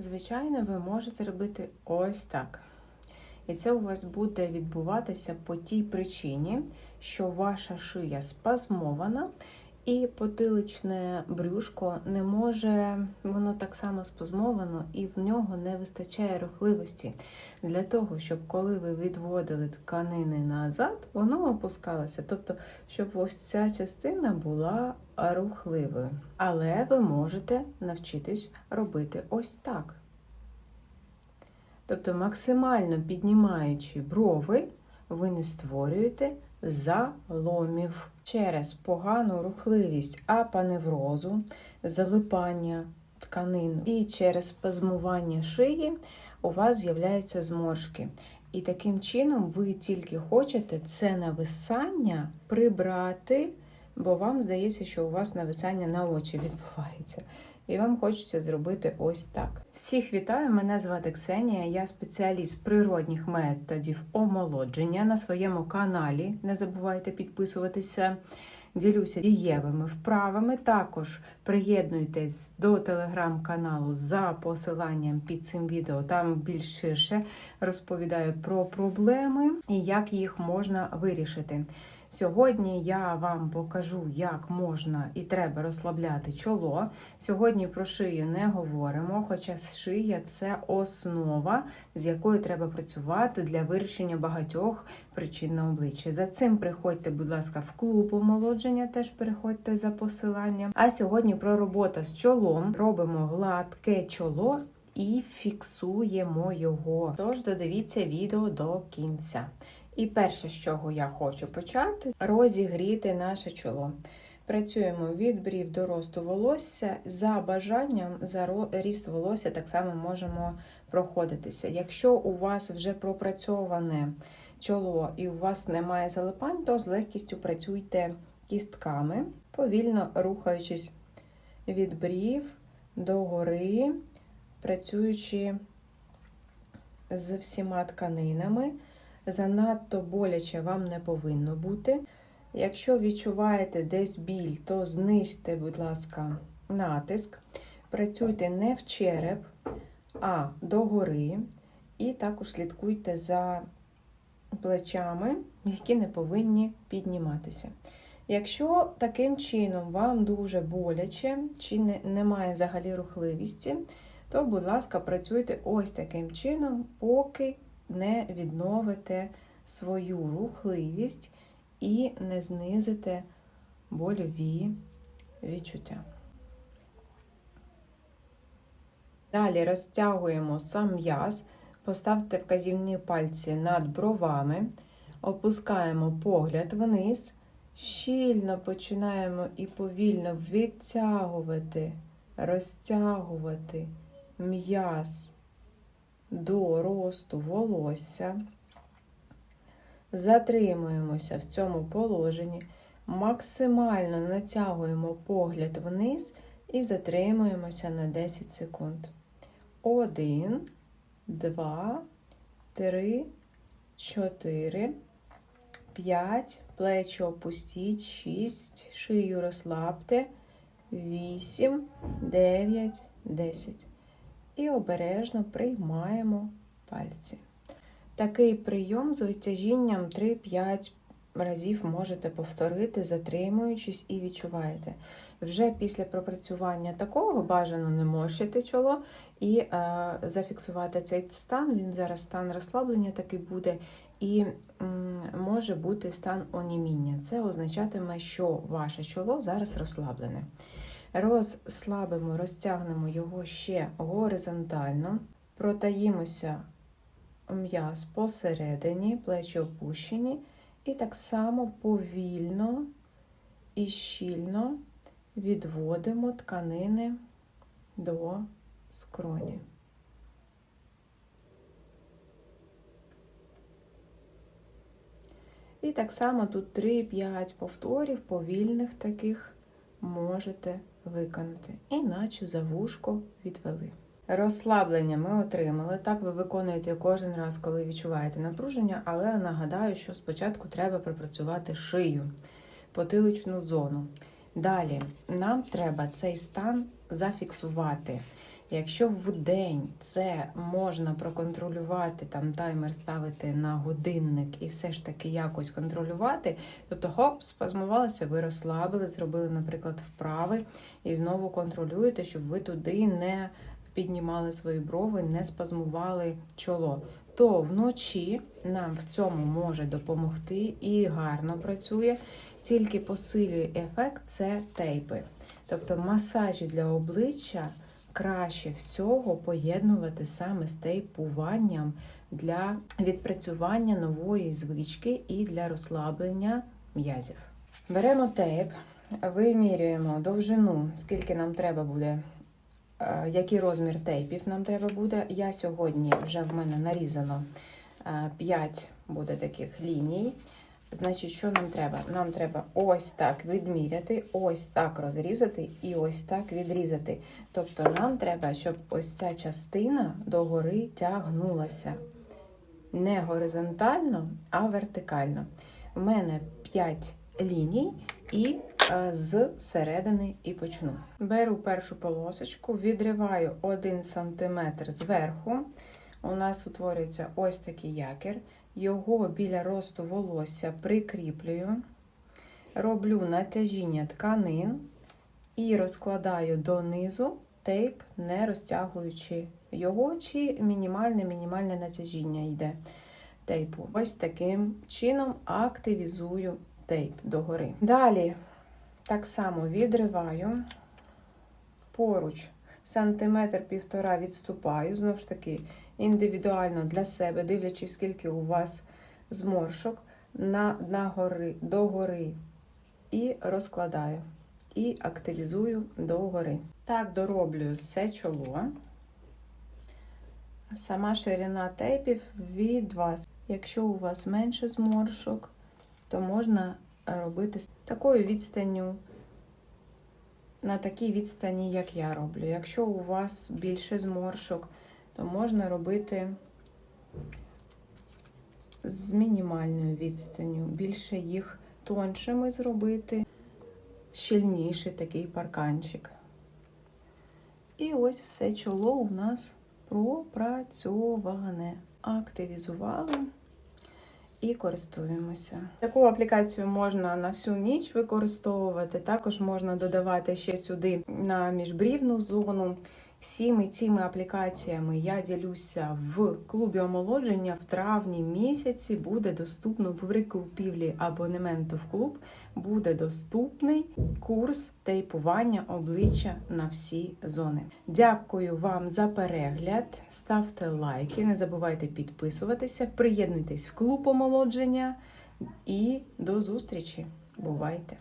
Звичайно, ви можете робити ось так. І це у вас буде відбуватися по тій причині, що ваша шия спазмована, і потиличне брюшко не може, воно так само спазмовано, і в нього не вистачає рухливості для того, щоб коли ви відводили тканини назад, воно опускалося. Тобто, щоб ось ця частина була рухливою. Але ви можете навчитись робити ось так. Тобто, максимально піднімаючи брови, ви не створюєте заломів через погану рухливість апаневрозу, залипання тканин і через спазмування шиї у вас з'являються зморшки. І таким чином ви тільки хочете це нависання прибрати, бо вам здається, що у вас нависання на очі відбувається. І вам хочеться зробити ось так. Всіх вітаю! Мене звати Ксенія, я спеціаліст природних методів омолодження на своєму каналі. Не забувайте підписуватися. Ділюся дієвими вправами. Також приєднуйтесь до телеграм-каналу за посиланням під цим відео. Там більш ширше розповідаю про проблеми і як їх можна вирішити. Сьогодні я вам покажу, як можна і треба розслабляти чоло. Сьогодні про шию не говоримо, хоча шия це основа, з якою треба працювати для вирішення багатьох причин на обличчі. За цим приходьте, будь ласка, в клуб омолодження, теж переходьте за посиланням. А сьогодні про роботу з чолом робимо гладке чоло. І фіксуємо його. Тож додивіться відео до кінця. І перше, з чого я хочу почати, розігріти наше чоло. Працюємо від брів до росту волосся. За бажанням, за ріст волосся так само можемо проходитися. Якщо у вас вже пропрацьоване чоло і у вас немає залипань, то з легкістю працюйте кістками, повільно рухаючись від брів до гори, працюючи з всіма тканинами. Занадто боляче вам не повинно бути. Якщо відчуваєте десь біль, то знижте, будь ласка, натиск. Працюйте не в череп, а догори. І також слідкуйте за плечами, які не повинні підніматися. Якщо таким чином вам дуже боляче, чи не, немає взагалі рухливості, то, будь ласка, працюйте ось таким чином, поки не відновите свою рухливість і не знизите больові відчуття. Далі розтягуємо сам м'яз, поставте вказівні пальці над бровами, опускаємо погляд вниз, щільно починаємо і повільно відтягувати, розтягувати м'яз до росту волосся. Затримуємося в цьому положенні, максимально натягуємо погляд вниз і затримуємося на 10 секунд. 1, 2, 3, 4, 5, плечі опустіть, 6, шию розслабте, 8, 9, 10 і обережно приймаємо пальці. Такий прийом з витяжінням 3-5 разів можете повторити, затримуючись і відчуваєте. Вже після пропрацювання такого бажано не морщити чоло і е, зафіксувати цей стан. Він зараз стан розслаблення такий буде, і м, може бути стан оніміння. Це означатиме, що ваше чоло зараз розслаблене. Розслабимо, розтягнемо його ще горизонтально, протаїмося м'яз посередині, плечі опущені, і так само повільно і щільно відводимо тканини до скроні. І так само тут 3-5 повторів, повільних таких можете виконати, іначе за вушко відвели. Розслаблення ми отримали. Так ви виконуєте кожен раз, коли відчуваєте напруження, але нагадаю, що спочатку треба пропрацювати шию, потиличну зону. Далі нам треба цей стан зафіксувати. Якщо в день це можна проконтролювати, там таймер ставити на годинник і все ж таки якось контролювати, тобто хоп, спазмувалося, ви розслабили, зробили, наприклад, вправи і знову контролюєте, щоб ви туди не піднімали свої брови, не спазмували чоло. То вночі нам в цьому може допомогти і гарно працює, тільки посилює ефект це тейпи. Тобто масажі для обличчя краще всього поєднувати саме з тейпуванням для відпрацювання нової звички і для розслаблення м'язів. Беремо тейп, вимірюємо довжину, скільки нам треба буде, е, який розмір тейпів нам треба буде. Я сьогодні вже в мене нарізано 5 буде таких ліній. Значить, що нам треба? Нам треба ось так відміряти, ось так розрізати і ось так відрізати. Тобто нам треба, щоб ось ця частина догори тягнулася. Не горизонтально, а вертикально. У мене 5 ліній і е, з середини і почну. Беру першу полосочку, відриваю 1 см зверху. У нас утворюється ось такий якір. Його біля росту волосся прикріплюю, роблю натяжіння тканин і розкладаю донизу тейп, не розтягуючи його, чи мінімальне-мінімальне натяжіння йде тейпу. Ось таким чином активізую тейп догори. Далі так само відриваю поруч сантиметр півтора відступаю, знову ж таки, індивідуально для себе, дивлячись, скільки у вас зморшок, на, на гори, до гори і розкладаю. І активізую догори. Так дороблюю все чоло. Сама ширина тейпів від вас. Якщо у вас менше зморшок, то можна робити такою відстанню на такій відстані, як я роблю. Якщо у вас більше зморшок, то можна робити з мінімальною відстанню, більше їх тоншими зробити, щільніший такий парканчик. І ось все чоло у нас пропрацьоване. Активізували і користуємося. Таку аплікацію можна на всю ніч використовувати. Також можна додавати ще сюди на міжбрівну зону. Всіми цими аплікаціями я ділюся в клубі омолодження в травні місяці. Буде доступно при купівлі абонементу в клуб. Буде доступний курс тейпування обличчя на всі зони. Дякую вам за перегляд. Ставте лайки, не забувайте підписуватися, приєднуйтесь в клуб омолодження і до зустрічі! Бувайте!